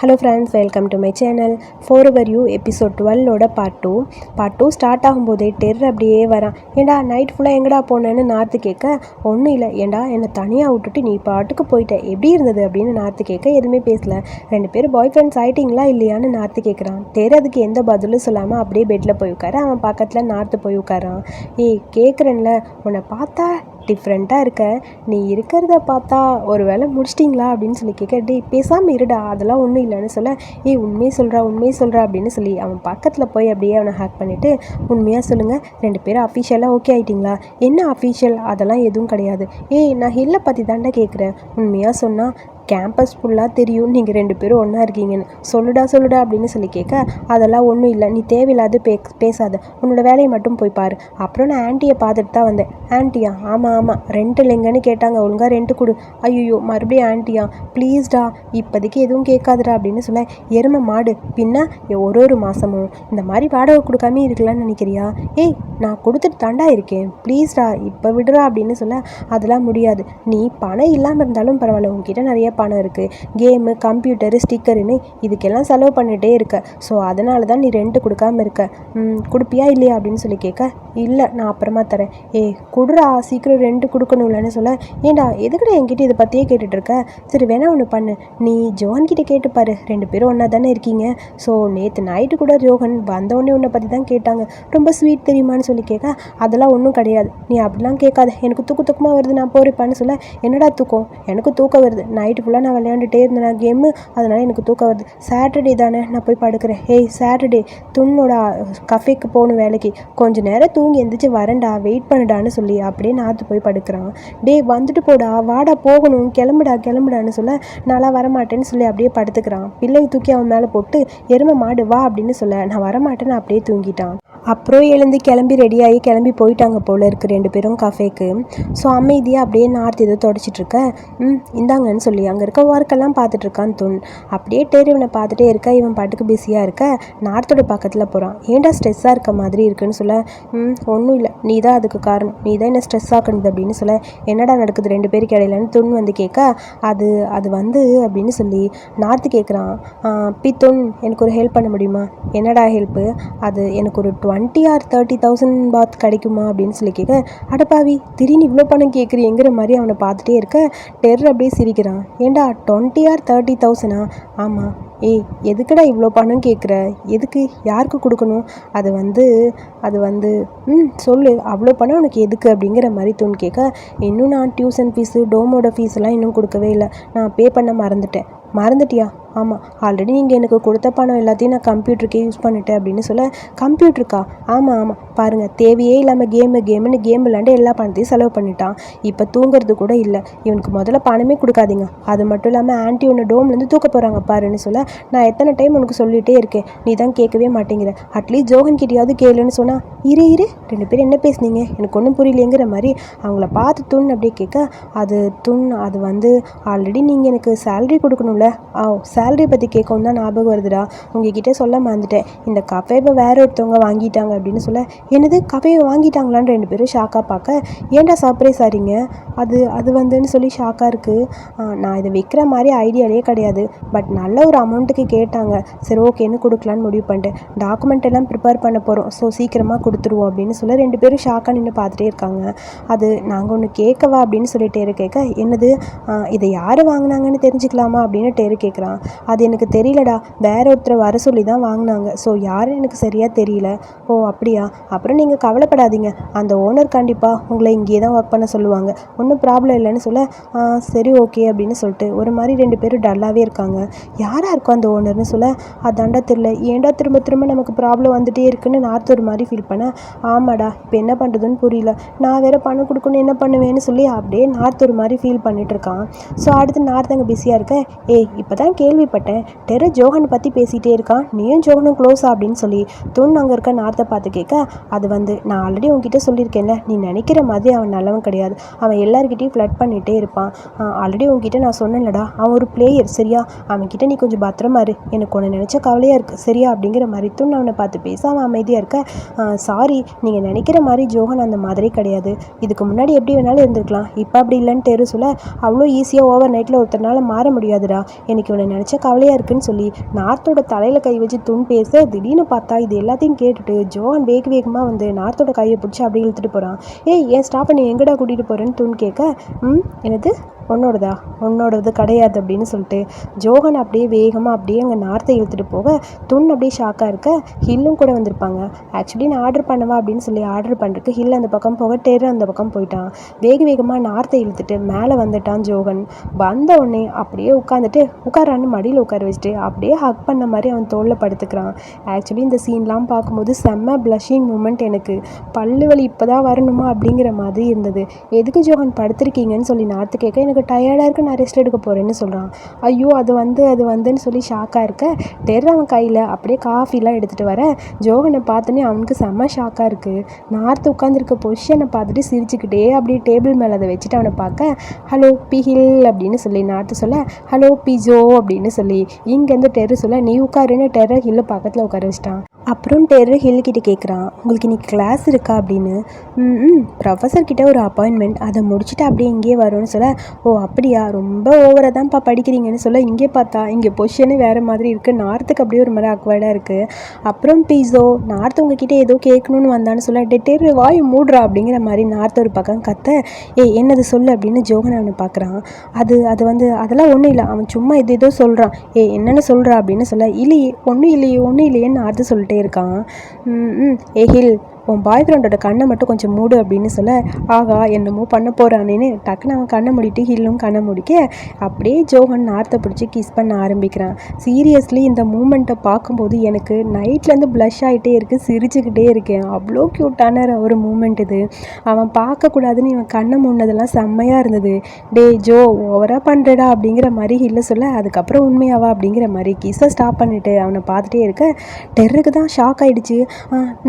Hello friends welcome to my channel for over you episode டுவெல்லோட part two part two start ஆகும்போதே டெர் அப்படியே வரான். ஏண்டா night ஃபுல்லாக எங்கடா போனேன்னு நார்த்து கேட்க ஒன்றும் இல்லை ஏண்டா என்னை தனியாக விட்டுட்டு நீ பாட்டுக்கு போயிட்ட. எப்படி இருந்தது? அப்படின்னு நார்த்து கேட்க எதுவுமே பேசல. ரெண்டு பேரும் பாய் ஃப்ரெண்ட்ஸ் ஆயிட்டிங்களா இல்லையான்னு நார்த்து கேட்குறான். டெர் அதுக்கு எந்த பதிலும் சொல்லாமல் அப்படியே பெட்டில் போய் உட்கார. அவன் பக்கத்தில் நார்த்து போய் உட்காரான். ஏய் கேட்குறேன்ல உன்னை பார்த்தா டிஃப்ரெண்ட்டாக இருக்க. நீ இருக்கிறத பார்த்தா ஒரு வேளை முடிச்சிட்டிங்களா அப்படின்னு சொல்லி கேட்க டேய் பேசாமல் இருடா அதெல்லாம் ஒன்றும் இல்லைன்னு சொல்ல. ஏய் உண்மையை சொல்கிறா உண்மையை சொல்கிறா அப்படின்னு சொல்லி அவன் பக்கத்தில் போய் அப்படியே அவனை ஹேக் பண்ணிவிட்டு உண்மையாக சொல்லுங்கள் ரெண்டு பேரும் அஃபிஷியலாக ஓகே ஆகிட்டிங்களா என்ன அஃபிஷியல் அதெல்லாம் எதுவும் கிடையாது. ஏய் நான் ஹில்லை பற்றி தாண்டா கேட்குறேன் உண்மையாக சொன்னால் கேம்பஸ் ஃபுல்லாக தெரியும். நீங்கள் ரெண்டு பேரும் ஒன்றா இருக்கீங்கன்னு. சொல்லுடா சொல்லுடா அப்படின்னு சொல்லி கேட்க அதெல்லாம் ஒன்றும் இல்லை. நீ தேவையில்லாத பே பேசாத. உன்னோட வேலையை மட்டும் போய் பாரு. அப்புறம் நான் ஆன்ட்டியை பார்த்துட்டு தான் வந்தேன். ஆன்ட்டியா ஆமாம் ஆமாம் ரெண்ட் இல்லைங்கன்னு கேட்டாங்க. ஒழுங்காக ரெண்ட்டு கொடு. ஐயோ மறுபடியும் ஆன்ட்டியா ப்ளீஸ்டா இப்போதைக்கு எதுவும் கேட்காதுடா அப்படின்னு சொல்ல எருமை மாடு. பின்ன ஒரு ஒரு மாதமும் இந்த மாதிரி வாடகை கொடுக்காம இருக்கலாம்னு நினைக்கிறியா? ஏய் நான் கொடுத்துட்டு தாண்டா இருக்கேன். ப்ளீஸ்டா இப்போ விடுறா அப்படின்னு சொல்ல அதெல்லாம் முடியாது. நீ பணம் இல்லாமல் இருந்தாலும் பரவாயில்ல. உங்ககிட்ட நிறைய பணம் இருக்குது கேமு கம்ப்யூட்டரு ஸ்டிக்கருன்னு இதுக்கெல்லாம் செலவு பண்ணிகிட்டே இருக்க. ஸோ அதனால தான் நீ ரெண்ட்டு கொடுக்காம இருக்க. கொடுப்பியா இல்லையா அப்படின்னு சொல்லி கேட்க இல்லை நான் அப்புறமா தரேன். ஏ கொடுறா சீக்கிரம் ரெண்ட்டு கொடுக்கணும்லன்னு சொல்ல. ஏண்டா எதுக்கடா என்கிட்ட இதை பற்றியே கேட்டுட்டு இருக்க? சரி வேணா ஒன்று பண்ணு. நீ ஜோகன்கிட்ட கேட்டுப்பாரு ரெண்டு பேரும் ஒன்றா தானே இருக்கீங்க. ஸோ நேற்று நைட்டு கூட ஜோகன் வந்தவொடனே உன்னை பற்றி தான் கேட்டாங்க. ரொம்ப ஸ்வீட் தெரியுமான்னு சொல்லி கேட்க அதெல்லாம் ஒன்றும் கிடையாது. நீ அப்படிலாம் கேட்காத. எனக்கு தூக்கு தூக்கமாக வருது நான் போகிறப்பான்னு சொல்ல. என்னடா தூக்கம்? எனக்கு தூக்கம் வருது. நைட்டு ஃபுல்லாக நான் விளையாண்டுட்டே இருந்தேன் கேமு அதனால் எனக்கு தூக்கம் வருது. சாட்டர்டே தானே நான் போய் படுக்கிறேன். ஏய் சாட்டர்டே துண்ணோட கஃபேக்கு போகணும் வேலைக்கு. கொஞ்சம் நேரம் தூங்கி எந்திரிச்சு வரேன்டா வெயிட் பண்ணுடான்னு சொல்லி அப்படியே நாற்று போய் படுக்கிறான். டேய் வந்துட்டு போடா வாடா போகணும். கிளம்புடா கிளம்புடான்னு சொல்ல நல்லா வரமாட்டேன்னு சொல்லி அப்படியே படுத்துக்கிறான். பிள்ளை தூக்கி அவன் மேலே போட்டு எருமை மாடு வா அப்படின்னு சொல்ல நான் வரமாட்டேன்னு அப்படியே தூங்கிட்டான். அப்புறம் எழுந்து கிளம்பி ரெடியாகி கிளம்பி போயிட்டாங்க போல் இருக்குது ரெண்டு பேரும் கஃபேக்கு ஸோ அமைதியாக அப்படியே நார்த் இதை தொடச்சிட்ருக்க ம் இந்தாங்கன்னு சொல்லி அங்கே இருக்க ஒர்க்கெல்லாம் பார்த்துட்ருக்கான் துன். அப்படியே டேர் இவனை பார்த்துட்டே இருக்க. இவன் பாட்டுக்கு பிஸியாக இருக்க. நார்த்தோட பக்கத்தில் போகிறான் ஏன்டா ஸ்ட்ரெஸ்ஸாக இருக்க மாதிரி இருக்குன்னு சொல்ல. ம் ஒன்றும் இல்லை. நீ தான் அதுக்கு காரணம். நீ தான் என்ன ஸ்ட்ரெஸ் ஆக்கணுது அப்படின்னு சொல்ல. என்னடா நடக்குது ரெண்டு பேருக்கு இடையிலன்னு துன் வந்து கேட்க. அது அது வந்து அப்படின்னு சொல்லி நார்த்து கேட்குறான் பி துன் எனக்கு ஒரு ஹெல்ப் பண்ண முடியுமா? என்னடா ஹெல்ப்பு அது எனக்கு ஒரு twenty or thirty thousand baht கிடைக்குமா அப்படின்னு சொல்லி கேட்க அடப்பாவி திடீர்னு இவ்வளோ பணம் கேட்குறீங்கிற மாதிரி அவனை பார்த்துட்டே இருக்க டெர் அப்படியே சிரிக்கிறான். ஏண்டா டுவெண்ட்டி ஆர் தேர்ட்டி தௌசண்டா ஆமாம் ஏய் எதுக்குடா இவ்வளோ பணம் கேட்குற எதுக்கு? யாருக்கு கொடுக்கணும்? அது வந்து அது வந்து ம் சொல்லு அவ்வளோ பணம் உனக்கு எதுக்கு? அப்படிங்கிற மாதிரி தோணு கேட்க இன்னும் நான் டியூஷன் ஃபீஸு டோமோட ஃபீஸ்லாம் இன்னும் கொடுக்கவே இல்லை. நான் பே பண்ண மறந்துட்டேன். மறந்துட்டியா? ஆமாம் ஆல்ரெடி நீங்கள் எனக்கு கொடுத்த பணம் எல்லாத்தையும் நான் கம்ப்யூட்டருக்கே யூஸ் பண்ணிட்டேன் அப்படின்னு சொல்ல கம்ப்யூட்டருக்கா? ஆமாம் ஆமாம் பாருங்கள் தேவையே இல்லாமல் கேமு கேமுன்னு கேம் விளாண்டு எல்லா பணத்தையும் செலவு பண்ணிட்டான். இப்போ தூங்குறது கூட இல்லை. இவனுக்கு முதல்ல பணமே கொடுக்காதீங்க. அது மட்டும் இல்லாமல் ஆன்ட்டி ஒன்று டோம்லேருந்து தூக்க போகிறாங்க பாருன்னு சொல்ல நான் எத்தனை டைம் உனக்கு சொல்லிகிட்டே இருக்கேன். நீ தான் கேட்கவே மாட்டேங்கிற. அட்லீஸ்ட் ஜோகன் கிட்டேயாவது கேளுன்னு சொன்னால் இரு இரு. ரெண்டு பேரும் என்ன பேசுனீங்க? எனக்கு ஒன்றும் புரியலைங்கிற மாதிரி அவங்கள பார்த்து துண் அப்படியே கேட்க அது துண் அது வந்து ஆல்ரெடி நீங்கள் எனக்கு சேலரி கொடுக்கணும்ல. ஆ சேலரி பற்றி கேட்கவும் தான் ஞாபகம் வருதுடா. உங்ககிட்ட சொல்ல மறந்துட்டேன். இந்த கஃபேவை வேற ஒருத்தவங்க வாங்கிட்டாங்க அப்படின்னு சொல்ல என்னது கஃபேவை வாங்கிட்டாங்களான்னு ரெண்டு பேரும் ஷாக்காக பார்க்க ஏன்டா சர்ப்ரைஸ் ஆறீங்க? அது அது வந்துன்னு சொல்லி ஷாக்காக இருக்குது நான் இதை விற்கிற மாதிரி ஐடியாலே கிடையாது. பட் நல்ல ஒரு அமௌண்ட்டுக்கு கேட்டாங்க. சரி ஓகேன்னு கொடுக்கலான்னு முடிவு பண்ணிட்டேன். டாக்குமெண்ட் எல்லாம் ப்ரிப்பேர் பண்ண போகிறோம் ஸோ சீக்கிரமாக கொடுத்துருவோம். அப்படின்னு சொல்ல ரெண்டு பேரும் ஷாக்காக நின்று பார்த்துட்டே இருக்காங்க. அது நாங்கள் ஒன்று கேட்கவா? அப்படின்னு சொல்லிட்டு கேட்க என்னது? இதை யார் வாங்கினாங்கன்னு தெரிஞ்சுக்கலாமா? அப்படின்னு டேரு கேட்குறான் அது எனக்கு தெரியலடா. வேற ஒருத்தரை வர சொல்லி தான் வாங்கினாங்க. ஸோ யாரும் எனக்கு சரியாக தெரியல. ஓ அப்படியா? அப்புறம் நீங்கள் கவலைப்படாதீங்க. அந்த ஓனர் கண்டிப்பாக உங்களை இங்கேயே தான் ஒர்க் பண்ண சொல்லுவாங்க. ஒன்றும் ப்ராப்ளம் இல்லைன்னு சொல்ல சரி ஓகே அப்படின்னு சொல்லிட்டு ஒரு மாதிரி ரெண்டு பேரும் டல்லாகவே இருக்காங்க. யாராக இருக்கும் அந்த ஓனர்னு சொல்ல அதாண்டா தெரில ஏன்டா திரும்ப திரும்ப நமக்கு ப்ராப்ளம் வந்துகிட்டே இருக்குன்னு நார்த்து ஒரு மாதிரி ஃபீல் பண்ணேன் ஆமாடா. இப்போ என்ன பண்ணுறதுன்னு புரியல. நான் வேறு பணம் கொடுக்கணும் என்ன பண்ணுவேன்னு சொல்லி அப்படியே நார்த்து ஒரு மாதிரி ஃபீல் பண்ணிட்டு இருக்கான். ஸோ அடுத்து நார்த்து அங்கே பிஸியாக இருக்க? ஏய் இப்போ தான் கேள்வி கேள்விப்பட்டேன் டெர ஜோகனை பற்றி பேசிகிட்டே இருக்கான். நீயும் ஜோகனும் க்ளோஸா அப்படின்னு சொல்லி துண் அங்கே இருக்க நார்த்தை பார்த்து கேட்க அது வந்து நான் ஆல்ரெடி உங்ககிட்ட சொல்லியிருக்கேன்ல நீ நினைக்கிற மாதிரி அவன் நல்லவன் கிடையாது. அவன் எல்லாருக்கிட்டையும் ஃப்ளட் பண்ணிகிட்டே இருப்பான். ஆல்ரெடி உங்ககிட்ட நான் சொன்னேன்லடா அவன் ஒரு பிளேயர் சரியா? அவன்கிட்ட நீ கொஞ்சம் பத்திரமா இரு. எனக்கு ஒன்று நினச்ச கவலையாக இருக்குது சரியா? அப்படிங்கிற மாதிரி துண் அவனை பார்த்து பேச அவன் அமைதியாக இருக்க சாரி நீங்கள் நினைக்கிற மாதிரி ஜோகன் அந்த மாதிரி கிடையாது. இதுக்கு முன்னாடி எப்படி வேணாலும் இருந்திருக்கலாம். இப்போ அப்படி இல்லைன்னு தெரு சொல்ல அவ்வளோ ஈஸியாக ஓவர் நைட்டில் ஒருத்தனால மாற முடியாதுடா. எனக்கு இவனை நினச்ச நினச்சா கவலையாக இருக்குன்னு சொல்லி நார்த்தோட தலையில் கை வச்சு துண் பேச திடீர்னு பார்த்தா இது எல்லாத்தையும் கேட்டுட்டு ஜோன் வேக வேகமாக வந்து நார்த்தோட கையை பிடிச்சி அப்படியே இழுத்துட்டு போகிறான் ஏய் ஏன் ஸ்டாப் பண்ணி எங்கடா கூட்டிகிட்டு போகிறேன்னு துண் கேட்க ம் எனது உன்னோடதா? உன்னோடது கிடையாது அப்படின்னு சொல்லிட்டு ஜோகன் அப்படியே வேகமாக அப்படியே அங்கே நார்த்தை இழுத்துட்டு போக துண் அப்படியே ஷாக்காக இருக்க ஹில்லும் கூட வந்திருப்பாங்க. ஆக்சுவலி நான் ஆர்டர் பண்ணவா அப்படின்னு சொல்லி ஆர்டர் பண்ணுறதுக்கு ஹில் அந்த பக்கம் போக டெர் அந்த பக்கம் போயிட்டான். வேக வேகமாக நார்த்தை இழுத்துட்டு மேலே வந்துட்டான் ஜோகன். வந்த உடனே அப்படியே உட்காந்துட்டு உட்காரான்னு மடியில் உட்கார வச்சுட்டு அப்படியே ஹக் பண்ண மாதிரி அவன் தோளில் படுத்துக்கிறான். ஆக்சுவலி இந்த சீன்லாம் பார்க்கும்போது செம்ம ப்ளஷிங் மூமெண்ட் எனக்கு. பல்லு வலி இப்போ தான் வரணுமா அப்படிங்கிற மாதிரி இருந்தது. எதுக்கு ஜோகன் படுத்திருக்கீங்கன்னு சொல்லி நார்த்து கேட்க எனக்கு டயர்டாக இருக்குது நான் ரெஸ்ட் எடுக்க போகிறேன்னு சொல்கிறான் ஐயோ அது வந்து அது வந்துன்னு சொல்லி ஷாக்காக இருக்க. டெர் அவன் கையில். அப்படியே காஃபிலாம் எடுத்துகிட்டு வர. ஜோகனை பார்த்தோன்னே அவனுக்கு செம்ம ஷாக்காக இருக்குது நார்த்து உட்காந்துருக்க பொசிஷனை பார்த்துட்டு சிரிச்சுக்கிட்டே அப்படியே டேபிள் மேலே அதை வச்சுட்டு அவனை பார்க்க ஹலோ பி ஹில் அப்படின்னு சொல்லி நார்த்து சொல்ல ஹலோ பி ஜோ அப்படின்னு சொல்லி இங்கேருந்து டெர்ரு சொல்ல நீ உட்காருன்னு டெர்ரை ஹில்லு பக்கத்தில் உட்கார வச்சிட்டான். அப்புறம் டெர்ரு ஹில்கிட்ட கேட்குறான் உங்களுக்கு இன்னைக்கு கிளாஸ் இருக்கா? அப்படின்னு. ம் ம். ஒரு அப்பாயின்மெண்ட் அதை முடிச்சுட்டு அப்படியே இங்கேயே வரும்னு சொல்ல ஓ அப்படியா? ரொம்ப ஓவராக தான்ப்பா படிக்கிறீங்கன்னு சொல்ல இங்கே பார்த்தா இங்கே பொசிஷனே வேறு மாதிரி இருக்குது நார்த்துக்கு அப்படியே ஒரு மாதிரி அக்வர்டாக இருக்குது அப்புறம் பீஸோ நார்த் உங்ககிட்ட ஏதோ கேட்கணும்னு வந்தான்னு சொல்ல டெட்டேர் வாய் மூடுறா அப்படிங்கிற மாதிரி நார்த் ஒரு பக்கம் கத்த ஏய் என்னது சொல்லு அப்படின்னு ஜோகன் அவனை பார்க்குறான் அது அது வந்து அதெல்லாம் ஒன்றும் இல்லை. அவன் சும்மா இது ஏதோ சொல்கிறான் ஏ என்னென்னு சொல்கிறா அப்படின்னு சொல்ல இல்லையே ஒன்றும் இல்லையே ஒன்றும் இல்லையேன்னு நார்த்து சொல்லிட்டு இருக்கான். ம் ம். எஹில் உன் பாய் ஃப்ரெண்டோட கண்ணை மட்டும் கொஞ்சம் மூடு அப்படின்னு சொல்ல ஆகா என்னமோ பண்ண போகிறானேன்னு டக்குன்னு அவன் கண்ணை மூடிட்டு ஹில்லும் கண்ணை முடிக்க அப்படியே ஜோஹன் நார்த்தை பிடிச்சி கிஸ் பண்ண ஆரம்பிக்கிறான். சீரியஸ்லி இந்த மூமெண்ட்டை பார்க்கும்போது எனக்கு நைட்லேருந்து ப்ளஷ் ஆகிட்டே இருக்குது சிரிச்சுக்கிட்டே இருக்கேன். அவ்வளோ க்யூட்டான ஒரு மூமெண்ட் இது. அவன் பார்க்கக்கூடாதுன்னு இவன் கண்ணை மூடினதெல்லாம் செம்மையாக இருந்தது. டே ஜோ ஓவராக பண்ணுறடா அப்படிங்கிற மாதிரி ஹில்ல சொல்ல அதுக்கப்புறம் உண்மையாவா அப்படிங்கிற மாதிரி கிஸ்ஸை ஸ்டாப் பண்ணிட்டு அவனை பார்த்துட்டே இருக்க டெருக்கு தான் ஷாக் ஆகிடுச்சு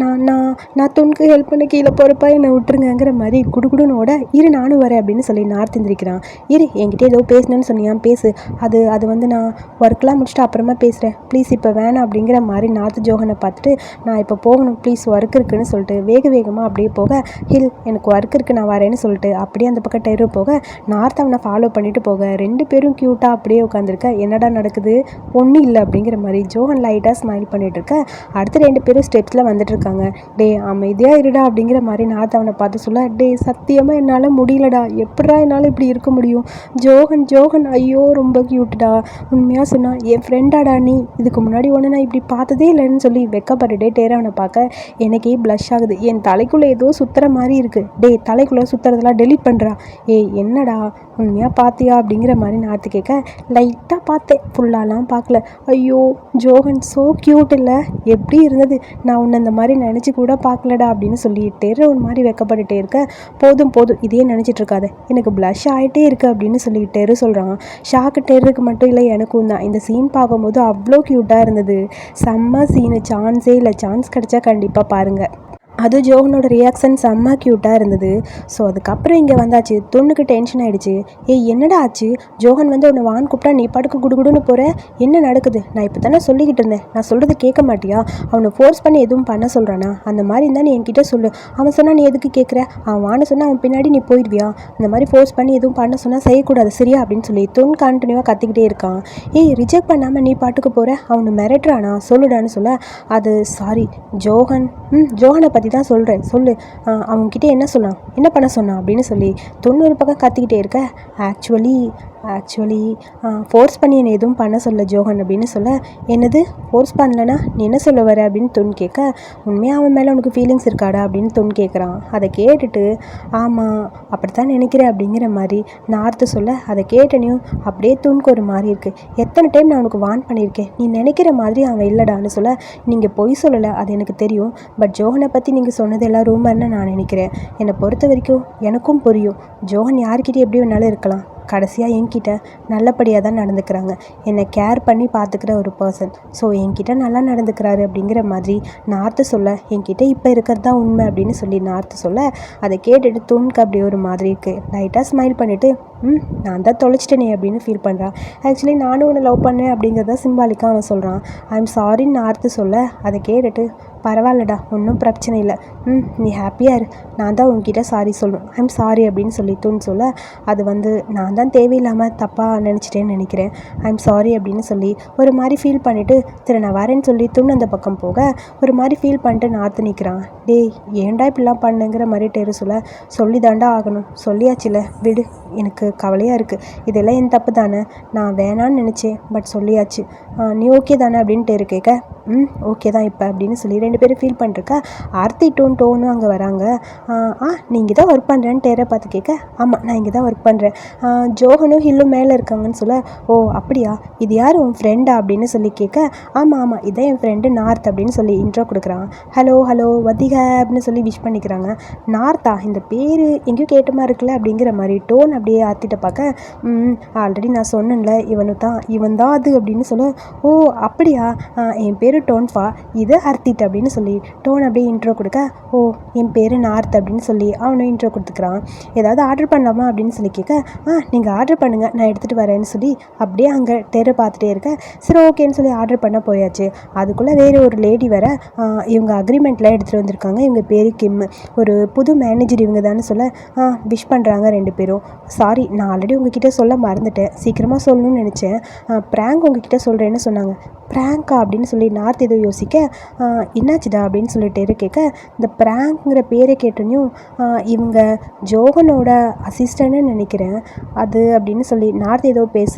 நான் நான் நான் துணுக்கு ஹெல்ப் பண்ண கீழே போகிறப்ப என்னை விட்டுருங்கிற மாதிரி குடுகுடுன்னு ஓட இரு நானும் வரேன் அப்படின்னு சொல்லி நார்த் எந்திரிக்கிறான் இரு என்கிட்ட ஏதோ பேசணும்னு சொன்னியா? பேசு. அது அது வந்து நான் ஒர்க்லாம் முடிச்சுட்டு அப்புறமா பேசுகிறேன் ப்ளீஸ் இப்போ வேணாம் அப்படிங்கிற மாதிரி நார்த் ஜோகனை பார்த்துட்டு நான் இப்போ போகணும் ப்ளீஸ் ஒர்க் இருக்குன்னு சொல்லிட்டு வேக வேகமாக அப்படியே போக ஹில் எனக்கு ஒர்க் இருக்குது நான் வரேன்னு சொல்லிட்டு அப்படியே அந்த பக்கம் டெரு போக நார்த் அவனை ஃபாலோ பண்ணிட்டு போக. ரெண்டு பேரும் க்யூட்டாக அப்படியே உட்காந்துருக்க என்னடா நடக்குது? ஒன்றும் இல்லை அப்படிங்கிற மாதிரி ஜோகன் லைட்டாக ஸ்மைல் பண்ணிகிட்டு இருக்க. அடுத்து ரெண்டு பேரும் ஸ்டெப்ஸில் வந்துட்டு இருக்காங்க. டே அமைதியாக இருடா அப்படிங்கிற மாதிரி நார்த் அவனை பார்த்து சொல்ல டே சத்தியமாக என்னால் முடியலடா. எப்படா என்னால் இப்படி இருக்க முடியும்? ஜோகன் ஜோகன் ஐயோ ரொம்ப க்யூட்டுடா உண்மையாக சொன்னா என் ஃப்ரெண்டாடா நீ. இதுக்கு முன்னாடி ஒன்று நான் இப்படி பார்த்ததே இல்லைன்னு சொல்லி வெக்கப்பட்டுட்டே டேர அவனை பார்க்க எனக்கே ப்ளஷ் ஆகுது. என் தலைக்குள்ளே ஏதோ சுற்றுற மாதிரி இருக்குது டே தலைக்குள்ளே சுற்றுறதெல்லாம் டெலிட் பண்ணுறா ஏய் என்னடா? உண்மையாக பார்த்தியா? அப்படிங்கிற மாதிரி நார்த்து கேட்க லைட்டாக பார்த்தேன். ஃபுல்லாலாம் பார்க்கல. ஐயோ ஜோகன் ஸோ க்யூட் இல்லை எப்படி இருந்தது? நான் உன்னை இந்த மாதிரி நினச்சி கூட பார்க்கலடா அப்படின்னு சொல்லிட்டு ஒரு மாதிரி வெக்கப்பட்டுட்டே இருக்க. போதும் போதும் இதே நினச்சிட்டு இருக்காத எனக்கு ப்ளஷ் ஆகிட்டே இருக்கு அப்படின்னு சொல்லிட்டு சொல்கிறாங்க ஷாக்கு டெருக்கு மட்டும் இல்லை எனக்கும் தான். இந்த சீன் பார்க்கும்போது அவ்வளோ க்யூட்டாக இருந்தது. செம்ம சீனு சான்ஸே இல்லை. சான்ஸ் கிடச்சா கண்டிப்பாக பாருங்கள் அது ஜோகனோட ரியாக்ஷன் செம்ம க்யூட்டாக இருந்தது. ஸோ அதுக்கப்புறம் இங்கே வந்தாச்சு. தொண்ணுக்கு டென்ஷன் ஆகிடுச்சு ஏய் என்னடா ஆச்சு? ஜோகன் வந்து உன்னை வான் கூப்பிட்டா நீ பாட்டுக்கு குடுகுடுன்னு போகிற என்ன நடக்குது? நான் இப்போ தானே சொல்லிக்கிட்டு இருந்தேன். நான் சொல்கிறது கேட்க மாட்டியா? அவனை ஃபோர்ஸ் பண்ணி எதுவும் பண்ண சொல்கிறானா அந்த மாதிரி இருந்தால் நீ என்கிட்ட சொல்லு. அவன் சொன்னால் நீ எதுக்கு கேட்குற அவன் வான சொன்னால் அவன் பின்னாடி நீ போயிடுவியா? அந்த மாதிரி ஃபோர்ஸ் பண்ணி எதுவும் பண்ண சொன்னால் செய்யக்கூடாது சரியா? அப்படின்னு சொல்லி தொன் கண்டினியூவாக கத்திக்கிட்டே இருக்கான். ஏய் ரிஜெக்ட் பண்ணாமல் நீ பாட்டுக்கு போகிற அவனை மிரட்டுறானா? சொல்லுடான்னு சொல்ல. அது சாரி ஜோகன் ம் ஜோகனை பற்றி தான் சொல்கிறேன் சொல்லு. அவங்கக்கிட்ட என்ன சொன்னான்? என்ன பண்ண சொன்னான்? அப்படின்னு சொல்லி தொண்ணூறு பக்கம் கத்திக்கிட்டே இருக்க. ஆக்சுவலி ஆக்சுவலி ஃபோர்ஸ் பண்ணி என்னை எதுவும் பண்ண சொல்ல ஜோகன் அப்படின்னு சொல்ல. என்னது? ஃபோர்ஸ் பண்ணலனா நீ என்ன சொல்ல வர அப்படின்னு துன் கேட்க உண்மையாக அவன் மேலே உனக்கு ஃபீலிங்ஸ் இருக்காடா அப்படின்னு துன் கேட்குறான். அதை கேட்டுட்டு ஆமாம் அப்படித்தான் நினைக்கிறேன் அப்படிங்கிற மாதிரி நார்த்து சொல்ல அதை கேட்டனையும் அப்படியே துணுக்கு ஒரு மாதிரி இருக்குது எத்தனை டைம் நான் உனக்கு வான் பண்ணியிருக்கேன்? நீ நினைக்கிற மாதிரி அவன் இல்லைடான்னு சொல்ல நீங்கள் பொய் சொல்லலை அது எனக்கு தெரியும். பட் ஜோகனை பற்றி நீங்கள் சொன்னது எல்லாம் ரூமர்னு நான் நினைக்கிறேன். என்னை பொறுத்த வரைக்கும் எனக்கும் புரியும். ஜோகன் யார்கிட்ட எப்படி வேணாலும் இருக்கலாம். கடைசியாக என்கிட்ட நல்லபடியாக தான் நடந்துக்கிறாங்க. என்னை கேர் பண்ணி பார்த்துக்கிற ஒரு பர்சன் ஸோ என்கிட்ட நல்லா நடந்துக்கிறாரு அப்படிங்கிற மாதிரி நார்த்து சொல்ல என்கிட்ட இப்போ இருக்கிறது தான் உண்மை அப்படின்னு சொல்லி நார்த்து சொல்ல அதை கேட்டுட்டு தூணுக்கு அப்படி ஒரு மாதிரி இருக்குது லைட்டாக ஸ்மைல் பண்ணிவிட்டு ம் நான் தான் தொலைச்சிட்டேனே அப்படின்னு ஃபீல் பண்ணுறான் ஆக்சுவலி நானும் உன்னை லவ் பண்ணேன் அப்படிங்கிறத சிம்பாலிக்காக அவன் சொல்கிறான் ஐ எம் சாரின்னு நார்த்து சொல்ல அதை கேட்டுட்டு பரவாயில்லடா ஒன்றும் பிரச்சனை இல்லை. ம் நீ ஹாப்பியாக இரு. நான் தான் உங்ககிட்ட சாரி சொல்லணும். ஐம் சாரி அப்படின்னு சொல்லி தூண் சொல்ல அது வந்து நான் தான் தேவையில்லாமல் தப்பாக நினச்சிட்டேன்னு நினைக்கிறேன். ஐம் சாரி அப்படின்னு சொல்லி ஒரு மாதிரி ஃபீல் பண்ணிவிட்டு திரு நான் வரேன்னு சொல்லி துண் அந்த பக்கம் போக ஒரு மாதிரி ஃபீல் பண்ணிட்டு நாற்று நிற்கிறான் டேய் ஏன்டா இப்படிலாம் பண்ணுங்கிற மாதிரி டெரு சொல்ல. சொல்லி தாண்டா ஆகணும். சொல்லியாச்சுல விடு. எனக்கு கவலையாக இருக்குது இதெல்லாம் என் தப்பு தானே. நான் வேணான்னு நினச்சேன் பட் சொல்லியாச்சு. நீ ஓகே தானே அப்படின்ட்டு இரு கேட்க ம் ஓகே தான் இப்போ அப்படின்னு சொல்லி ரெண்டு பேரும் ஃபீல் பண்ணிருக்க. ஆர்த்தி டோன் டோனும் அங்கே வராங்க. ஆ நீங்கள் நீ இங்கே தான் ஒர்க் பண்ணுறேன்னு டேரை பார்த்து கேட்க. ஆமாம் நான் இங்கே தான் ஒர்க் பண்ணுறேன் ஜோகனும் ஹில்லும் மேலே இருக்காங்கன்னு சொல்ல ஓ அப்படியா? இது யார் உன் ஃப்ரெண்டா அப்படின்னு சொல்லி கேட்க ஆமாம் ஆமாம் இதான் என் ஃப்ரெண்டு நார்த் அப்படின்னு சொல்லி இன்ட்ரோ கொடுக்குறாங்க ஹலோ ஹலோ வதிக அப்படின்னு சொல்லி விஷ் பண்ணிக்கிறாங்க. நார்த்தா இந்த பேர் எங்கேயும் கேட்ட மாதிரி இருக்குல்ல அப்படிங்கிற மாதிரி டோன் அப்படியே ஆத்திட்ட பார்க்க ம் ஆல்ரெடி நான் சொன்னேன்ல இவனு தான் இவன் தான் அது அப்படின்னு சொல்ல ஓ அப்படியா? என் பேர் டோன்ஃபா இது ஹர்த்திட் அப்படின்னு சொல்லி. டோன் அப்படியே இன்ட்ரோ கொடுக்க ஓ என் பேர் நார்த் அப்படின்னு சொல்லி அவனும் இன்ட்ரோ கொடுத்துக்கிறான். ஏதாவது ஆர்டர் பண்ணலாமா அப்படின்னு சொல்லி கேட்க ஆ நீங்கள் ஆர்டர் பண்ணுங்கள் நான் எடுத்துகிட்டு வரேன்னு சொல்லி அப்படியே அங்கே டெரை பார்த்துட்டே இருக்க. சரி ஓகேன்னு சொல்லி ஆர்டர் பண்ண போயாச்சு. அதுக்குள்ளே வேறு ஒரு லேடி வர இவங்க அக்ரிமெண்ட்லாம் எடுத்துகிட்டு வந்திருக்காங்க. இவங்க பேர் கிம். ஒரு புது மேனேஜர் இவங்க தானே சொல்ல விஷ் பண்ணுறாங்க ரெண்டு பேரும். சாரி நான் ஆல்ரெடி உங்ககிட்ட சொல்ல மறந்துட்டேன். சீக்கிரமாக சொல்லணும்னு நினச்சேன். ப்ராங்க் உங்ககிட்ட சொல்கிறேன்னு சொன்னாங்க. ப்ராங்கா அப்படின்னு சொல்லி நான் பார்த்து இதை யோசிக்க என்னாச்சுடா? அப்படின்னு சொல்லிட்டு கேட்க இந்த ப்ராங்க்ங்கிற பேரை கேட்டனையும் இவங்க ஜோகனோட அசிஸ்டண்ட்னு நினைக்கிறேன். அது அப்படின்னு சொல்லி நார்த் ஏதோ பேச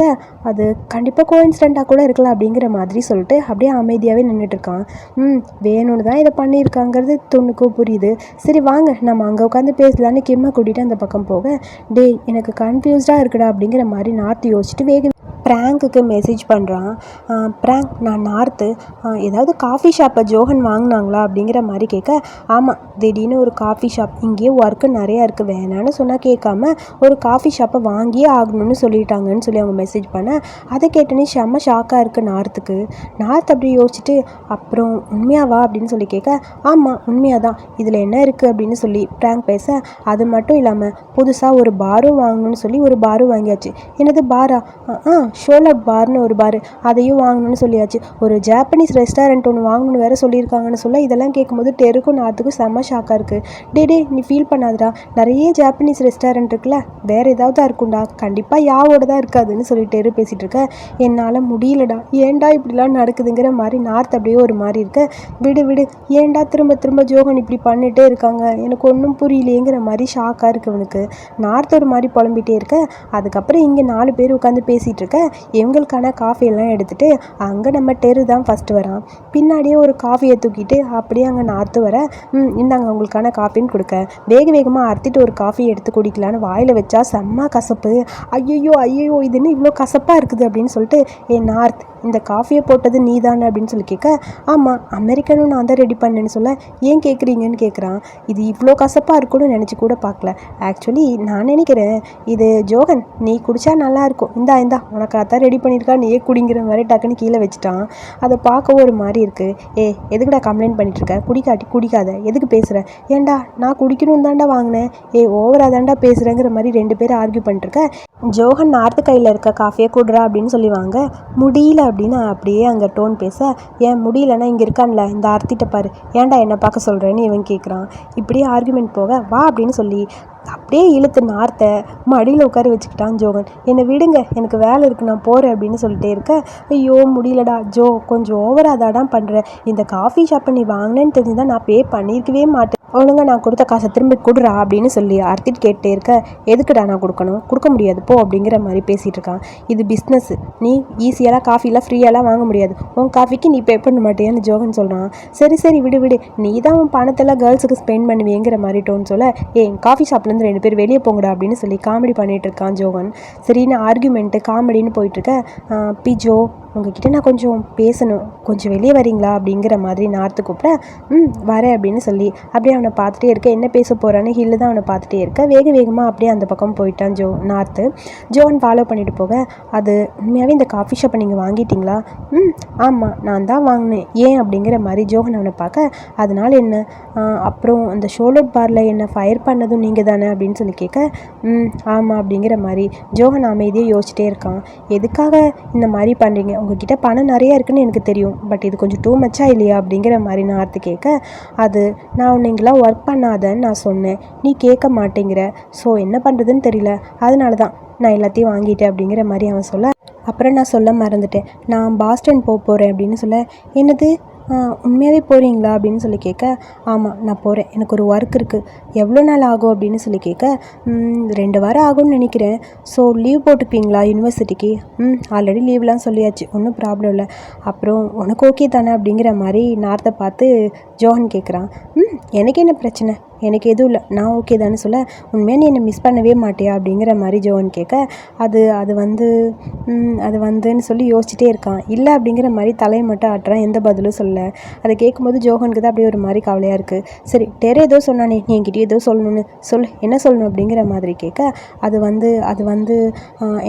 அது கண்டிப்பாக கோயின்சிடண்ட்டாக கூட இருக்கலாம் அப்படிங்கிற மாதிரி சொல்லிட்டு அப்படியே அமைதியாகவே நின்றுட்டுருக்கான் ம் வேணும்னு தான் இதை பண்ணியிருக்காங்கிறது துண்ணுக்கும் புரியுது. சரி வாங்க நம்ம அங்கே உட்காந்து பேசலான்னு கிம்மை கூட்டிகிட்டு அந்த பக்கம் போக டேய் எனக்கு கன்ஃபியூஸ்டாக இருக்குடா அப்படிங்கிற மாதிரி நார்த் யோசிச்சுட்டு வேக ப்ராங்க்குக்கு மெசேஜ் பண்ணுறான் ப்ராங்க் நான் நார்த்து ஏதாவது காஃபி ஷாப்பை ஜோகன் வாங்கினாங்களா அப்படிங்கிற மாதிரி கேட்க ஆமாம் திடீர்னு ஒரு காஃபி ஷாப் இங்கேயே ஒர்க்கு நிறையா இருக்குது வேணான்னு சொன்னால் கேட்காம ஒரு காஃபி ஷாப்பை வாங்கியே ஆகணும்னு சொல்லிட்டாங்கன்னு சொல்லி அவங்க மெசேஜ் பண்ண அதை கேட்டோன்னே செம்ம ஷாக்காக இருக்குது நார்த்துக்கு. நார்த் அப்படி யோசிச்சுட்டு அப்புறம் உண்மையாவா அப்படின்னு சொல்லி கேட்க ஆமாம் உண்மையாக தான் இதில் என்ன இருக்குது அப்படின்னு சொல்லி ப்ராங்க் பேச அது மட்டும் இல்லாமல் புதுசாக ஒரு பாரும் வாங்கணும்னு சொல்லி ஒரு பாரும் வாங்கியாச்சு. என்னது பாரா ஆ ஷோலா பார்னு ஒரு பார் அதையும் வாங்கணும்னு சொல்லியாச்சு. ஒரு ஜாப்பனீஸ் ரெஸ்டாரண்ட் ஒன்று வாங்கணும்னு வேற சொல்லியிருக்காங்கன்னு சொல்ல இதெல்லாம் கேட்கும்போது டெருக்கும் நாத்துக்கும் செம்ம ஷாக்காக இருக்குது டே டே நீ ஃபீல் பண்ணாதடா. நிறைய ஜாப்பனீஸ் ரெஸ்டாரண்ட் இருக்குல்ல வேற ஏதாவது இருக்கும்டா. கண்டிப்பாக யாவோட தான் இருக்காதுன்னு சொல்லி டெரு பேசிகிட்டு இருக்க. என்னால் முடியலடா. ஏன்டா இப்படிலாம் நடக்குதுங்கிற மாதிரி நார்த் அப்படியே ஒரு மாதிரி இருக்க. விடு விடு. ஏன்டா திரும்ப திரும்ப ஜோகன் இப்படி பண்ணிட்டே இருக்காங்க? எனக்கு ஒன்றும் புரியலையேங்கிற மாதிரி ஷாக்காக இருக்கு அவனுக்கு நார்த் ஒரு மாதிரி புலம்பிட்டே இருக்க. அதுக்கப்புறம் இங்கே நாலு பேர் உட்காந்து பேசிகிட்டு இருக்க. இவங்களுக்கான காஃபியெல்லாம் எடுத்துட்டு அங்கே நம்ம டெரு தான் ஃபஸ்ட்டு வரான். பின்னாடியே ஒரு காஃபியை தூக்கிட்டு அப்படியே அங்கே நார்த்து வர ம் இந்தாங்க உங்களுக்கான காஃபின்னு கொடுக்க. வேக வேகமாக அறுத்திட்டு ஒரு காஃபி எடுத்து குடிக்கலான்னு வாயில் வச்சா செம்ம கசப்பு. ஐயோ ஐயோ இதுன்னு இவ்வளோ கசப்பாக இருக்குது? அப்படின்னு சொல்லிட்டு ஏ நார்த் இந்த காஃபியை போட்டது நீ தானே? அப்படின்னு சொல்லி கேட்க ஆமாம் அமெரிக்கனும் நான் தான் ரெடி பண்ணேன்னு சொல்ல ஏன் கேட்குறீங்கன்னு கேட்குறான். இது இவ்வளோ கசப்பாக இருக்கும்னு நினச்சி கூட பார்க்கல. ஆக்சுவலி நான் நினைக்கிறேன் இது ஜோகன் நீ குடிச்சா நல்லாயிருக்கும் இந்தா இந்தா உனக்கு அதான் ரெடி பண்ணியிருக்கா நீயே குடிங்கிற மாதிரி டக்குன்னு கீழே வச்சுட்டான். அதை பார்க்கவும் ஒரு மாதிரி இருக்குது ஏ எதுக்குடா கம்ப்ளைண்ட் பண்ணிட்டு இருக்க குடிக்காட்டி குடிக்காத. எதுக்கு பேசுகிற ஏன்டா நான் குடிக்கணும்னு தான்டா வாங்கினேன். ஏ ஓவராக தாண்டா பேசுகிறேங்கிற மாதிரி ரெண்டு பேரும் ஆர்கியூ பண்ணிட்டுருக்க. ஜோகன் நார்த்து கையில் இருக்க காஃபியை கொடுறா அப்படின்னு சொல்லி வாங்க முடியல அப்படின்னு அப்படியே அங்கே டோன் பேச ஏன் முடியலன்னா இங்கே இருக்கான்ல இந்த அர்த்திட்ட பாரு. ஏன்டா என்னை பார்க்க சொல்கிறேன்னு இவன் கேட்குறான் இப்படியே ஆர்குமெண்ட் போக வா அப்படின்னு சொல்லி அப்படியே இழுத்து நார்த்தை மடியில் உட்கார வச்சுக்கிட்டான் ஜோகன். என்னை விடுங்க எனக்கு வேலை இருக்குது நான் போகிறேன் அப்படின்னு சொல்லிட்டே இருக்க. ஐயோ முடியலடா ஜோ கொஞ்சம் ஓவராக தாடா பண்ணுற இந்த காஃபி ஷாப்பை நீ வாங்கினேன்னு தெரிஞ்சுதான் நான் பே பண்ணியிருக்கவே மாட்டேன். ஒழுங்கா நான் கொடுத்த காசை திரும்பி கொடுறா அப்படின்னு சொல்லி அர்த்திட்டு கேட்டே இருக்க. எதுக்குடா நான் கொடுக்கணும்? கொடுக்க முடியாது போ அப்படிங்கிற மாதிரி பேசிகிட்டு இருக்கான். இது பிஸ்னஸ் நீ ஈஸியெல்லாம் காஃபிலாம் ஃப்ரீயெல்லாம் வாங்க முடியாது. உன் காஃபிக்கு நீ பே பண்ண மாட்டேன்னு ஜோகன் சொல்கிறான் சரி சரி விடு விடு. நீ தான் உன் பணத்தெல்லாம் கேர்ள்ஸுக்கு ஸ்பெண்ட் பண்ணுவேங்கிற மாதிரி டோன் சொல்ல ஏன் காஃபி ஷாப்லேருந்து ரெண்டு பேர் வெளியே போங்கடா அப்படின்னு சொல்லி காமெடி பண்ணிட்டு இருக்கான் ஜோகன். சரின்னு ஆர்குமெண்ட்டு காமெடின்னு போயிட்டுருக்க பிஜோ உங்ககிட்ட நான் கொஞ்சம் பேசணும். கொஞ்சம் வெளியே வரீங்களா? அப்படிங்கிற மாதிரி நார்த்து கூப்பிட ம் வரேன் அப்படின்னு சொல்லி அப்படியே அவனை பார்த்துட்டே இருக்க என்ன பேச போகிறான்னு ஹில்லு தான் அவனை பார்த்துட்டே இருக்க. வேக வேகமாக அப்படியே அந்த பக்கம் போயிட்டான் ஜோ நார்த்து. ஜோன் ஃபாலோ பண்ணிட்டு போக அது உண்மையாகவே இந்த காஃபி ஷாப்பை நீங்கள் வாங்கிட்டீங்களா? ம் ஆமாம் நான் தான் வாங்கினேன். ஏன்? அப்படிங்கிற மாதிரி ஜோகன் அவனை பார்க்க அதனால் என்ன? அப்புறம் அந்த ஷோலோட் பாரில் என்ன ஃபயர் பண்ணதும் நீங்கள் தானே? அப்படின்னு சொல்லி கேட்க ம் ஆமாம் அப்படிங்கிற மாதிரி ஜோகன் அமைதியாக யோசிச்சிட்டே இருக்கான். எதுக்காக இந்த மாதிரி பண்ணுறீங்க உங்ககிட்ட பணம் நிறையா இருக்குன்னு எனக்கு தெரியும். பட் இது கொஞ்சம் டூ மச்சா இல்லையா அப்படிங்கிற மாதிரி நான் ஆர்த்து கேட்க அது நான் உன்னை இங்கெல்லாம் ஒர்க் பண்ணாதன்னு நான் சொன்னேன். நீ கேட்க மாட்டேங்கிற. ஸோ என்ன பண்ணுறதுன்னு தெரியல. அதனால தான் நான் எல்லாத்தையும் வாங்கிட்டேன் அப்படிங்கிற மாதிரி அவன் சொல்ல அப்புறம் நான் சொல்ல மறந்துட்டேன். நான் பாஸ்டன் போக போகிறேன் அப்படின்னு சொல்ல என்னது? உண்மையாகவே போகிறீங்களா அப்படின்னு சொல்லி கேட்க ஆமாம் நான் போகிறேன் எனக்கு ஒரு ஒர்க் இருக்குது எவ்வளோ நாள் ஆகும் அப்படின்னு சொல்லி கேட்க ரெண்டு வாரம் ஆகும்னு நினைக்கிறேன். ஸோ லீவ் போட்டுப்பீங்களா யூனிவர்சிட்டிக்கு ம் ஆல்ரெடி லீவ்லாம் சொல்லியாச்சு. ஒன்றும் ப்ராப்ளம் இல்லை. அப்புறம் உனக்கு ஓகே தானே அப்படிங்கிற மாதிரி நார்த்தை பார்த்து ஜோஹன் கேட்குறான் ம் எனக்கு என்ன பிரச்சனை? எனக்கு எதுவும் இல்லை. நான் ஓகே தானே சொல்ல? உண்மையாக நீ என்னை மிஸ் பண்ணவே மாட்டியா? அப்படிங்கிற மாதிரி ஜோஹன் கேட்க அது அது வந்து அது வந்துன்னு சொல்லி யோசிச்சுட்டே இருக்கான். இல்லை அப்படிங்கிற மாதிரி தலையை மட்டும் ஆட்டுறான். எந்த பதிலும் சொல்ல அதை கேட்கும்போது ஜோகனுக்கு தான் அப்படியே ஒரு மாதிரி கவலையாக இருக்குது சரி டெரே ஏதோ சொன்னானே நீ என்கிட்ட ஏதோ சொல்லணும்னு சொல் என்ன சொல்லணும் அப்படிங்கிற மாதிரி கேட்க அது வந்து அது வந்து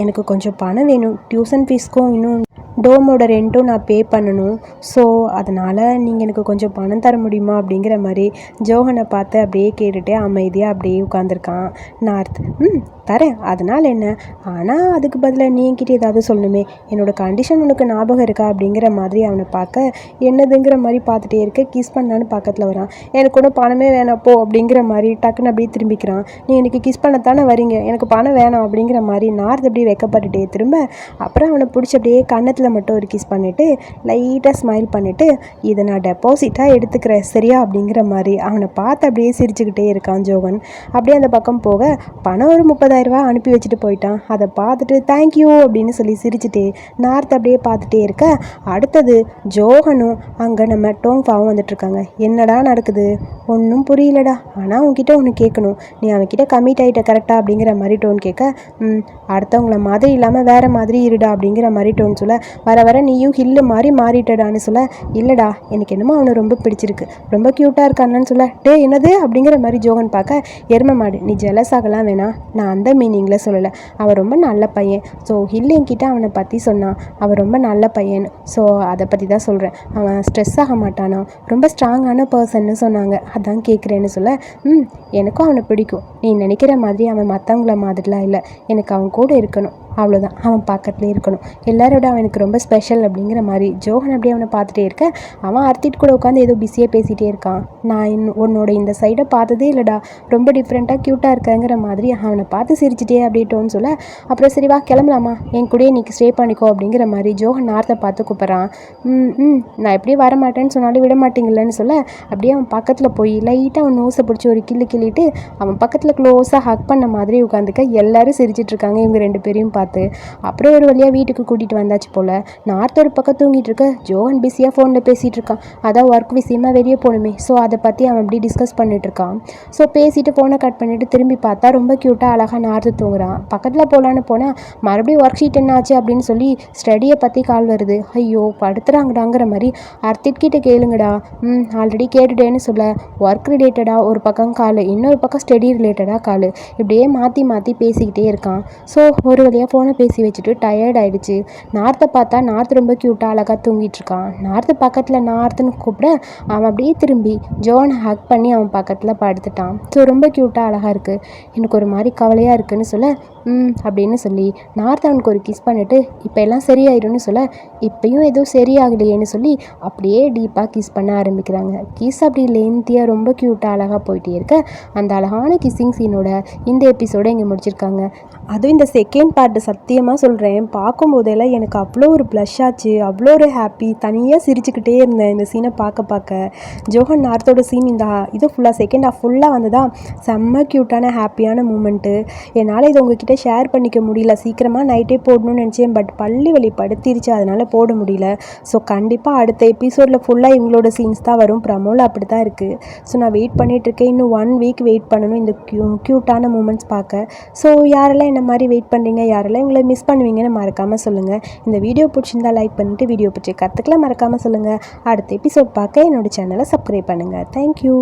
எனக்கு கொஞ்சம் பணம் வேணும். டியூஷன் ஃபீஸ்க்கும் இன்னும் டோமோட ரெண்ட்டும் நான் பே பண்ணணும். ஸோ அதனால் நீங்கள் எனக்கு கொஞ்சம் பணம் தர முடியுமா அப்படிங்கிற மாதிரி ஜோஹனை பார்த்து அப்படியே கேட்டுட்டு அமைதியாக அப்படியே உட்காந்துருக்கான் நார்த் ம் தரேன். அதனால் என்ன? ஆனால் அதுக்கு பதிலாக நீ என்கிட்ட ஏதாவது சொல்லணுமே. என்னோட கண்டிஷன் உனக்கு ஞாபகம் இருக்கா? அப்படிங்கிற மாதிரி அவனை பார்க்க என்னதுங்கிற மாதிரி பார்த்துட்டே இருக்க கிஸ் பண்ணான்னு பக்கத்தில் வரான். எனக்கு ஒன்றும் பணமே வேணாம் போ அப்படிங்கிற மாதிரி டக்குன்னு அப்படியே திரும்பிக்கிறான். நீ எனக்கு கிஸ் பண்ணத்தானே வரீங்க? எனக்கு பணம் வேணாம் அப்படிங்கிற மாதிரி நார்த் அப்படியே வைக்கப்பட்டுட்டே திரும்ப அப்புறம் அவனை பிடிச்சி அப்படியே கன்னத்தில் மட்டும் ஒரு கிஸ் பண்ணிவிட்டு லைட்டாக ஸ்மைல் பண்ணிவிட்டு இதை நான் டெபாசிட்டாக எடுத்துக்கிறேன். சரியா? அப்படிங்கிற மாதிரி அவனை பார்த்து அப்படியே சிரிச்சுக்கிட்டே இருக்கான் ஜோகன். அப்படியே அந்த பக்கம் போக பணம் ஒரு முப்பதாயிரரூபா அனுப்பி வச்சுட்டு போயிட்டான். அதை பார்த்துட்டு தேங்க்யூ அப்படின்னு சொல்லி சிரிச்சுட்டே நார்த் அப்படியே பார்த்துட்டே இருக்க. அடுத்தது ஜோகனும் அங்கே நம்ம டோங்ஃபாவும் வந்துட்டுருக்காங்க என்னடா நடக்குது? ஒன்றும் புரியலடா. ஆனால் உன்கிட்ட ஒன்று கேட்கணும். நீ அவன்கிட்ட கமிட் ஆகிட்ட கரெக்டாக அப்படிங்கிற மாதிரி டோன் கேட்க ம் அடுத்தவங்கள மாதிரி இல்லாமல் வேறு மாதிரி இருடா அப்படிங்கிற மாதிரி டோன் சொல்ல வர வர நீயும் ஹில்லு மாதிரி மாறிட்டடான்னு சொல்ல. இல்லைடா எனக்கு என்னமோ அவனை ரொம்ப பிடிச்சிருக்கு. ரொம்ப க்யூட்டாக இருக்கான்னு சொல்ல. டே என்னது? அப்படிங்கிற மாதிரி ஜோகன் பார்க்க எருமை மாடு நீ ஜெலஸ் ஆகலாம் வேணாம் நான் அந்த மீனிங்கில் சொல்லலை. அவன் ரொம்ப நல்ல பையன். ஸோ ஹில் என்கிட்ட அவனை பற்றி சொன்னான். அவன் ரொம்ப நல்ல பையன். ஸோ அதை பற்றி தான் சொல்கிறேன் அவன் ஸ்ட்ரெஸ் ஆக மாட்டானா? ரொம்ப ஸ்ட்ராங்கான பர்சன்னு சொன்னாங்க. அதான் கேட்குறேன்னு சொல்ல. ம் எனக்கும் அவனை பிடிக்கும். நீ நினைக்கிற மாதிரி அவன் மற்றவங்கள மாதிரிலாம் இல்லை. எனக்கு அவன் கூட இருக்கணும். அவ்வளோதான் அவன் பக்கத்துலேயே இருக்கணும். எல்லாரோட அவன் எனக்கு ரொம்ப ஸ்பெஷல் அப்படிங்கிற மாதிரி ஜோஹன் அப்படியே அவனை பார்த்துட்டே இருக்க. அவன் அர்த்திட் கூட உட்காந்து ஏதோ பிஸியாக பேசிகிட்டே இருக்கான். நான் உன்னோட இந்த சைடை பார்த்ததே இல்லைடா. ரொம்ப டிஃப்ரெண்ட்டாக க்யூட்டாக இருக்கங்கிற மாதிரி அவனை பார்த்து சிரிச்சிட்டே அப்படின்ட்டோன்னு சொல்ல அப்புறம் சரி வா கிளம்பலாமா? என் கூடயே இன்றைக்கி ஸ்டே பண்ணிக்கோ அப்படிங்கிற மாதிரி ஜோஹன் நார்த்தை பார்த்து கூப்பிட்றான். ம் ம் நான் எப்படியே வர மாட்டேன்னு சொன்னாலும் விட மாட்டீங்களேன்னு சொல்ல அப்படியே அவன் பக்கத்தில் போய் லைட்டாக அவன் நோஸை பிடிச்சி ஒரு கிள்ளு கிள்ளிட்டு அவன் பக்கத்தில் க்ளோஸாக ஹக் பண்ண மாதிரி உட்காந்துக்க எல்லாரும் சிரிச்சிட்டு இருக்காங்க. இவங்க ரெண்டு பேரையும் பார்த்து பார்த்து அப்புறம் ஒரு வழியாக வீட்டுக்கு கூட்டிகிட்டு வந்தாச்சு போல். நார்த் ஒரு பக்கம் தூங்கிட்டு இருக்க. ஜோஹன் பிஸியாக ஃபோனில் பேசிகிட்டு இருக்கான். அதான் ஒர்க் விஷயமா வெளியே போகணுமே. ஸோ அதை பற்றி அவன் அப்படி டிஸ்கஸ் பண்ணிட்டு இருக்கான். ஸோ பேசிட்டு ஃபோனை கட் பண்ணிட்டு திரும்பி பார்த்தா ரொம்ப க்யூட்டாக அழகாக நார்த்து தூங்குறான். பக்கத்தில் போகலான்னு போனால் மறுபடியும் ஒர்க் ஷீட் என்ன ஆச்சு அப்படின்னு சொல்லி ஸ்டடியை பற்றி கால் வருது. ஐயோ படுத்துறாங்கடாங்கிற மாதிரி அர்த்திட்கிட்ட கேளுங்கடா. ம் ஆல்ரெடி கேட்டுட்டேன்னு சொல்ல. ஒர்க் ரிலேட்டடாக ஒரு பக்கம் கால். இன்னொரு பக்கம் ஸ்டடி ரிலேட்டடாக கால். இப்படியே மாற்றி மாற்றி பேசிக்கிட்டே இருக்கான். ஸோ ஒரு வழியாக ஃபோனை பேசி வச்சுட்டு டயர்ட் ஆயிடுச்சு. நார்த்தை பார்த்தா நார்த் ரொம்ப க்யூட்டாக அழகாக தூங்கிட்டு இருக்கான். நார்த்து பக்கத்தில் நார்த்துன்னு கூப்பிட அவன் அப்படியே திரும்பி ஜோனை ஹக் பண்ணி அவன் பக்கத்தில் படுத்துட்டான். ஸோ ரொம்ப க்யூட்டாக அழகாக இருக்குது எனக்கு ஒரு மாதிரி கவலையாக இருக்குதுன்னு சொல்ல ம் அப்படின்னு சொல்லி நார்த் அவனுக்கு ஒரு கிஸ் பண்ணிவிட்டு இப்போ எல்லாம் சரியாயிரும்னு சொல்ல இப்பயும் எதுவும் சரியாகலையேன்னு சொல்லி அப்படியே டீப்பாக கிஸ் பண்ண ஆரம்பிக்கிறாங்க. கிஸ் அப்படி லென்த்தியாக ரொம்ப க்யூட்டாக அழகாக போயிட்டே இருக்க. அந்த அழகான கிஸ்ஸிங் சீனோட இந்த எபிசோடை இங்கே முடிச்சிருக்காங்க. அதுவும் இந்த செகண்ட் பார்ட்டு சத்தியமாக சொல்கிறேன் பார்க்கும்போதெல்லாம் எனக்கு அவ்வளோ ஒரு ப்ளஷ் ஆச்சு. அவ்வளோ ஒரு ஹாப்பி தனியாக சிரிச்சுக்கிட்டே இருந்தேன் இந்த சீனை பார்க்க பார்க்க. ஜோஹன் நார்த்தோட சீன் இந்த இது ஃபுல்லாக செகண்ட் ஹாஃப் ஃபுல்லாக வந்ததா? செம்ம க்யூட்டான ஹாப்பியான மூமெண்ட்டு என்னால் இது உங்ககிட்ட ஷேர் பண்ணிக்க முடியல. சீக்கிரமாக நைட்டே போடணும்னு நினச்சேன். பட் பள்ளி வழி படுத்திருச்சு. அதனால் போட முடியல. ஸோ கண்டிப்பாக அடுத்த எபிசோடில் ஃபுல்லாக இவங்களோட சீன்ஸ் தான் வரும். ப்ரமோவில் அப்படி தான் இருக்குது ஸோ நான் வெயிட் பண்ணிகிட்ருக்கேன் இன்னும் ஒன் வீக் வெயிட் பண்ணணும். இந்த க்யூ க்யூட்டான மூமெண்ட்ஸ் பார்க்க. ஸோ யாரெல்லாம் என்ன மாதிரி வெயிட் பண்ணுறீங்க யாரெல்லாம் இவங்களை மிஸ் பண்ணுவீங்கன்னு மறக்காமல் சொல்லுங்கள் இந்த வீடியோ பிடிச்சிருந்தா லைக் பண்ணிவிட்டு வீடியோ பிடிச்சி கற்றுக்கலாம் மறக்காமல் சொல்லுங்கள் அடுத்த எபிசோட் பார்க்க என்னோட சேனலை சப்ஸ்கிரைப் பண்ணுங்கள் தேங்க்யூ